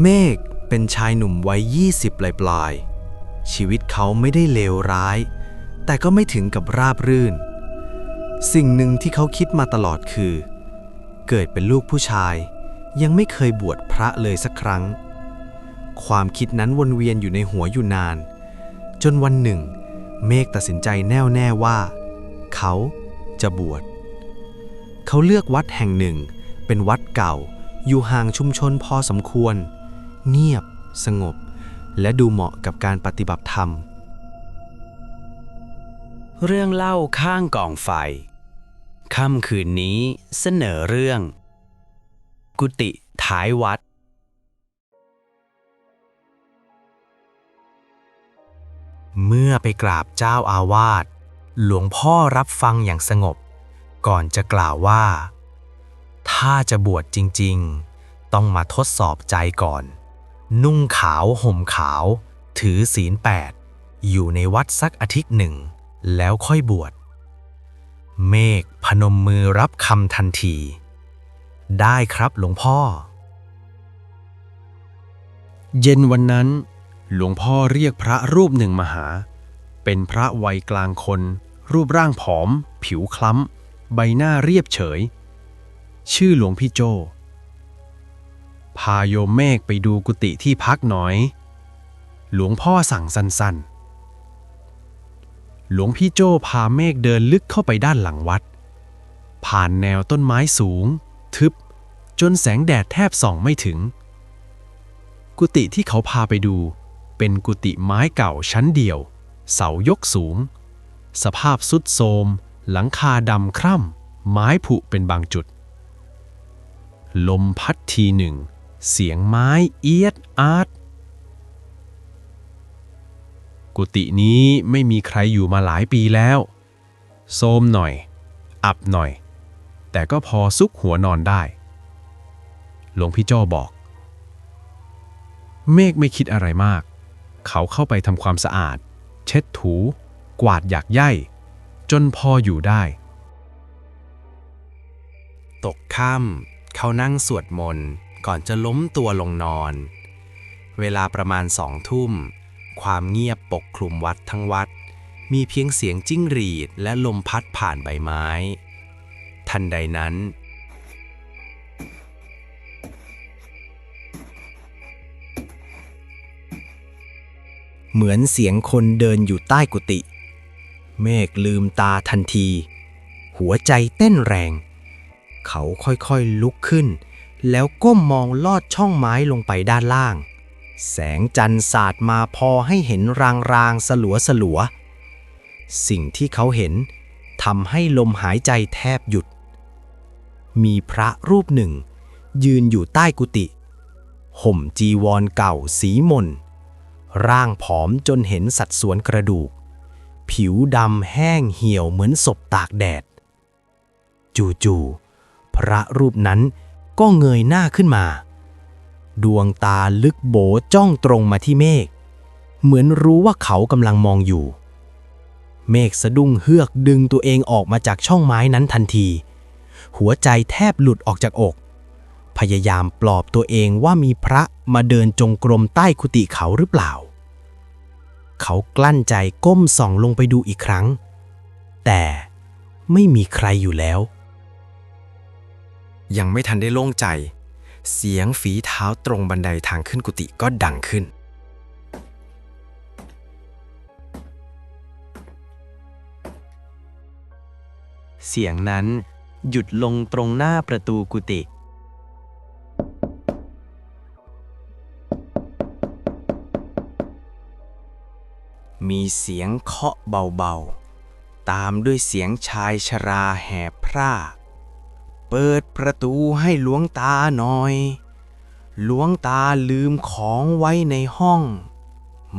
เมฆเป็นชายหนุ่มวัย 20 ปลายปลายๆชีวิตเขาไม่ได้เลวร้าย แต่ก็ไม่ถึงกับราบรื่น สิ่งหนึ่งที่เขาคิดมาตลอดคือ เกิดเป็นลูกผู้ชาย ยังไม่เคยบวชพระเลยสักครั้ง ความคิดนั้นวนเวียนอยู่ในหัวอยู่นาน จนวันหนึ่ง เมฆตัดสินใจแน่วแน่ว่า เขาจะบวช เขาเลือกวัดแห่งหนึ่ง เป็นวัดเก่า อยู่ห่างชุมชนพอสมควรเเงียบ สงบ และดูเหมาะกับการปฏิบัติธรรม เรื่องเล่าข้างกองไฟ ค่ำคืนนี้เสนอเรื่อง กุฏิท้ายวัด เมื่อไปกราบเจ้าอาวาสหลวงพ่อรับฟังอย่างสงบ ก่อนจะกล่าวว่า ถ้าจะบวชจริง ๆ ต้องมาทดสอบใจก่อน นุ่งขาวห่มขาว ถือศีลแปดอยู่ในวัดสักอาทิตย์หนึ่ง แล้วค่อยบวช เมฆพนมมือรับคำทันที ได้ครับหลวงพ่อ เย็นวันนั้น หลวงพ่อเรียกพระรูปหนึ่งมาหา เป็นพระวัยกลางคน รูปร่างผอม ผิวคล้ำ ใบหน้าเรียบเฉย ชื่อหลวงพี่โจ พาโยมเมฆไปดูกุฏิที่พักหน่อย หลวงพ่อสั่งสั้นๆ หลวงพี่โจพาเมฆเดินลึกเข้าไปด้านหลังวัด ผ่านแนวต้นไม้สูง ทึบ จนแสงแดดแทบส่องไม่ถึง กุฏิที่เขาพาไปดู เป็นกุฏิไม้เก่าชั้นเดียว เสายกสูง สภาพสุดโทมหลังคาดำคร่ำไม้ผุเป็นบางจุด ลมพัดทีหนึ่ง เสียงไม้เอียดอาร์ตกุฏินี้ไม่มีใครอยู่มาหลายปีแล้วโทรมหน่อย อับหน่อย แต่ก็พอซุกหัวนอนได้ หลวงพี่จ้อบอก เมฆไม่คิดอะไรมาก เขาเข้าไปทำความสะอาด เช็ดถู กวาดหยากไย่ จนพออยู่ได้ ตกค่ำเขานั่งสวดมนต์ ก่อนจะล้มตัวลงนอน เวลาประมาณสองทุ่ม ความเงียบปกคลุมวัดทั้งวัด มีเพียงเสียงจิ้งหรีดและลมพัดผ่านใบไม้ ทันใดนั้นเหมือนเสียงคนเดินอยู่ใต้กุฏิ เมฆลืมตาทันที หัวใจเต้นแรง เขาค่อยๆลุกขึ้น แล้วก้มมองลอดช่องไม้ลงไปด้านล่าง แสงจันทร์สาดมาพอให้เห็นรางๆสลัวสลัว สิ่งที่เขาเห็นทำให้ลมหายใจแทบหยุด มีพระรูปหนึ่ง ยืนอยู่ใต้กุฏิห่มจีวรเก่าสีมน ร่างผอมจนเห็นสัดส่วนกระดูก ผิวดำแห้งเหี่ยวเหมือนศพตากแดด จู่ๆพระรูปนั้น ก็เงยหน้าขึ้นมา ดวงตาลึกโบจ้องตรงมาที่เมฆ เหมือนรู้ว่าเขากำลังมองอยู่ เมฆสะดุ้งเฮือกดึงตัวเองออกมาจากช่องไม้นั้นทันที หัวใจแทบหลุดออกจากอก พยายามปลอบตัวเองว่ามีพระมาเดินจงกรมใต้กุฏิเขาหรือเปล่า เขากลั้นใจก้มส่องลงไปดูอีกครั้ง แต่ไม่มีใครอยู่แล้ว ยังไม่ทันได้โล่งใจ เสียงฝีเท้าตรงบันไดทางขึ้นกุฏิก็ดังขึ้น เสียงนั้นหยุดลงตรงหน้าประตูกุฏิมีเสียงเคาะเบาๆ ตามด้วยเสียงชายชราแหบพร่า เปิดประตูให้หลวงตาหน่อย หลวงตาลืมของไว้ในห้อง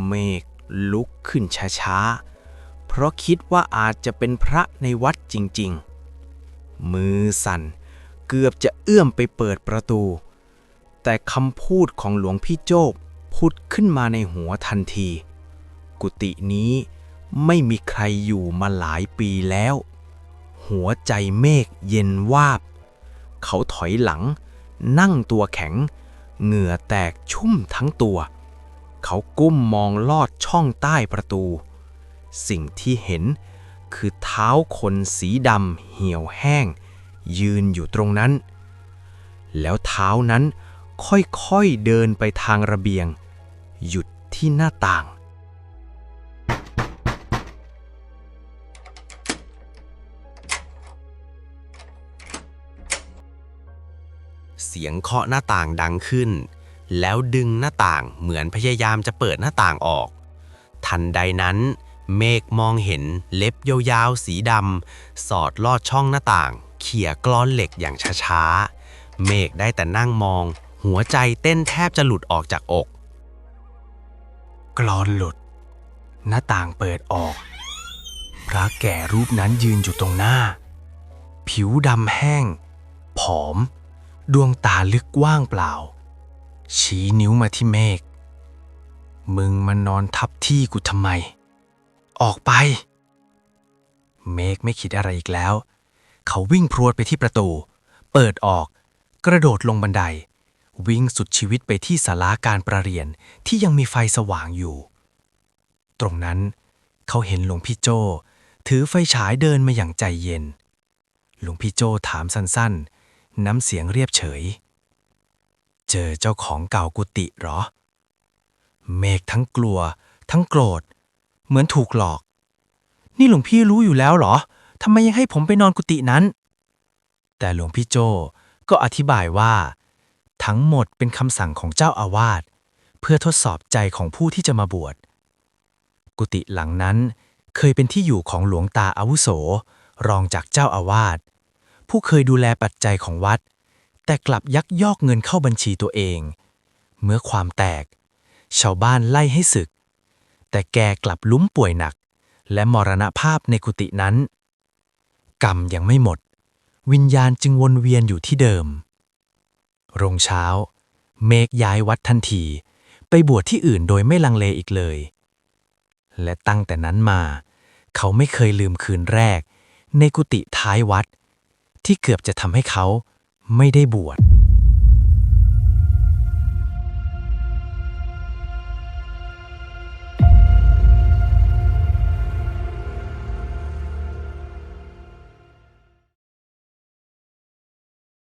เมฆลุกขึ้นช้าๆ เพราะคิดว่าอาจจะเป็นพระในวัดจริงๆ มือสั่นเกือบจะเอื้อมไปเปิดประตู แต่คำพูดของหลวงพี่โจ้พุดขึ้นมาในหัวทันที กุฏินี้ไม่มีใครอยู่มาหลายปีแล้ว หัวใจเมฆเย็นวาบ เขาถอยหลัง นั่งตัวแข็ง เหงื่อแตกชุ่มทั้งตัว เขาก้มมองลอดช่องใต้ประตู สิ่งที่เห็นคือเท้าคนสีดำเหี่ยวแห้ง ยืนอยู่ตรงนั้น แล้วเท้านั้นค่อยๆเดินไปทางระเบียง หยุดที่หน้าต่าง เสียงเคาะหน้าต่างดังขึ้น แล้วดึงหน้าต่างเหมือนพยายามจะเปิดหน้าต่างออก ทันใดนั้น เมฆมองเห็นเล็บยาวๆสีดำสอดลอดช่องหน้าต่าง เขี่ยกลอนเหล็กอย่างช้าๆ เมฆได้แต่นั่งมอง หัวใจเต้นแทบจะหลุดออกจากอกกรอนหลุด หน้าต่างเปิดออก พระแก่รูปนั้นยืนอยู่ตรงหน้า ผิวดำแห้ง ผอม ดวงตาลึกว่างเปล่า ชี้นิ้วมาที่เมฆ มึงมานอนทับที่กูทำไม ออกไป เมฆไม่คิดอะไรอีกแล้ว เขาวิ่งพรวดไปที่ประตู เปิดออก กระโดดลงบันได วิ่งสุดชีวิตไปที่ศาลาการประเรียนที่ยังมีไฟสว่างอยู่ ตรงนั้นเขาเห็นหลวงพี่โจถือไฟฉายเดินมาอย่างใจเย็น หลวงพี่โจถามสั้นๆ น้ำเสียงเรียบเฉย เจอเจ้าของเก่ากุฏิหรอ เมฆทั้งกลัว ทั้งโกรธ เหมือนถูกหลอก นี่หลวงพี่รู้อยู่แล้วหรอทำไมยังให้ผมไปนอนกุฏินั้น แต่หลวงพี่โจก็อธิบายว่า ทั้งหมดเป็นคำสั่งของเจ้าอาวาสเพื่อทดสอบใจของผู้ที่จะมาบวช กุฏิหลังนั้นเคยเป็นที่อยู่ของหลวงตาอาวุโส รองจากเจ้าอาวาส ผู้เคยดูแลปัจจัยของวัด แต่กลับยักยอกเงินเข้าบัญชีตัวเอง เมื่อความแตก ชาวบ้านไล่ให้ศึก แต่แกกลับลุ้มป่วยหนัก และมรณภาพในกุฏินั้น กรรมยังไม่หมด วิญญาณจึงวนเวียนอยู่ที่เดิมรงเช้า เมฆย้ายวัดทันที ไปบวชที่อื่นโดยไม่ลังเลอีกเลย และตั้งแต่นั้นมา เขาไม่เคยลืมคืนแรก ในกุฏิท้ายวัด ที่เกือบจะทำให้เขาไม่ได้บวช